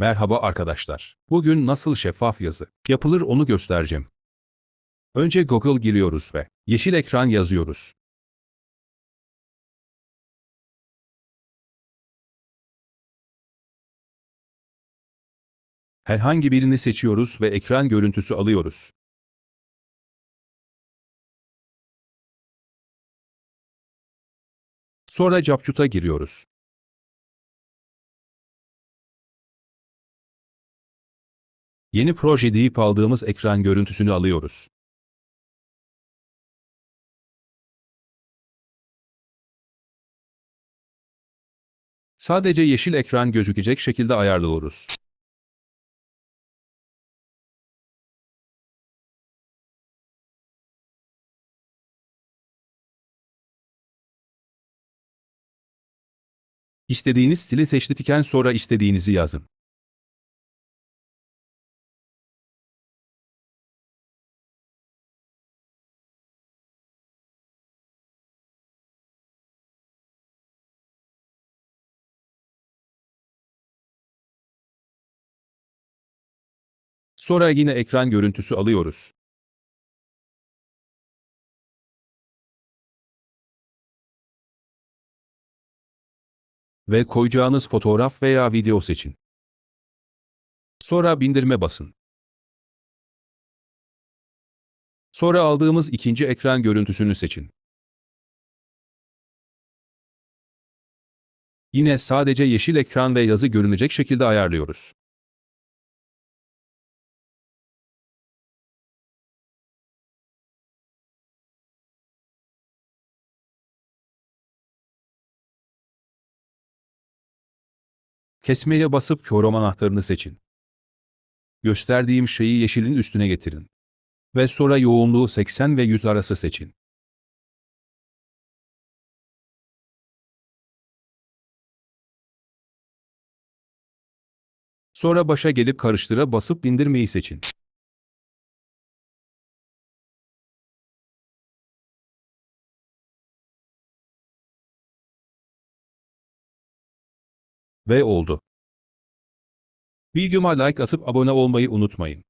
Merhaba arkadaşlar. Bugün nasıl şeffaf yazı yapılır onu göstereceğim. Önce Google giriyoruz ve yeşil ekran yazıyoruz. Herhangi birini seçiyoruz ve ekran görüntüsü alıyoruz. Sonra CapCut'a giriyoruz. Yeni proje deyip aldığımız ekran görüntüsünü alıyoruz. Sadece yeşil ekran gözükecek şekilde ayarlıyoruz. İstediğiniz stili seçtikten sonra istediğinizi yazın. Sonra yine ekran görüntüsü alıyoruz. Ve koyacağınız fotoğraf veya video seçin. Sonra bindirme basın. Sonra aldığımız ikinci ekran görüntüsünü seçin. Yine sadece yeşil ekran ve yazı görünecek şekilde ayarlıyoruz. Kesmeye basıp Chrome anahtarını seçin. Gösterdiğim şeyi yeşilin üstüne getirin. Ve sonra yoğunluğu 80 ve 100 arası seçin. Sonra başa gelip karıştıra basıp indirmeyi seçin. Ve oldu. Videoma like atıp abone olmayı unutmayın.